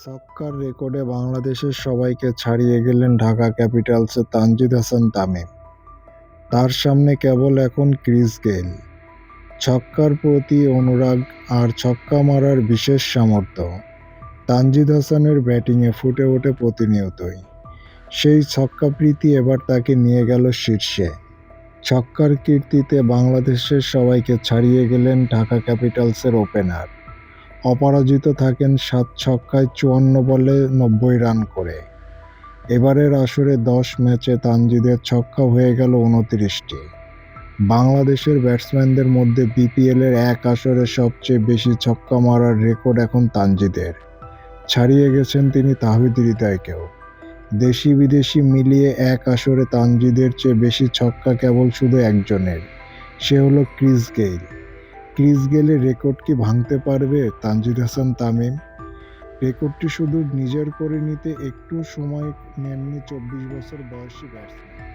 ছক্কার রেকর্ডে বাংলাদেশের সবাইকে ছাড়িয়ে গেলেন ঢাকা ক্যাপিটালসের তানজিদ হাসান তামিম। তার সামনে কেবল এখন ক্রিস গেইল। ছক্কার প্রতি অনুরাগ আর ছক্কা মারার বিশেষ সামর্থ্য। তানজিদ হাসানের ব্যাটিংয়ে ফুটে ওঠে প্রতিনিয়তই। সেই ছক্কা প্রীতি এবার তাকে নিয়ে গেল শীর্ষে। ছক্কার কীর্তিতে বাংলাদেশের সবাইকে ছাড়িয়ে গেলেন ঢাকা ক্যাপিটালসের ওপেনার। অপরাজিত থাকেন সাত ছক্কায় চুয়ান্ন বলে নব্বই রান করে। এবারের আসরে দশ ম্যাচে তানজিদের ছক্কা হয়ে গেল উনত্রিশটি। বাংলাদেশের ব্যাটসম্যানদের মধ্যে বিপিএলের এক আসরে সবচেয়ে বেশি ছক্কা মারার রেকর্ড এখন তানজিদের। ছাড়িয়ে গেছেন তিনি তাহিদ হৃদয়কেও। দেশি বিদেশি মিলিয়ে এক আসরে তানজিদের চেয়ে বেশি ছক্কা কেবল শুধু একজনের, সে হলো ক্রিস গেইল। ক্রিস গেলে রেকর্ড কি ভাঙতে পারবে তানজির হাসান তামিম? রেকর্ডটি শুধু নিজের করে নিতে একটু সময় নেননি, চব্বিশ বছর বয়সী ব্যাটসম্যান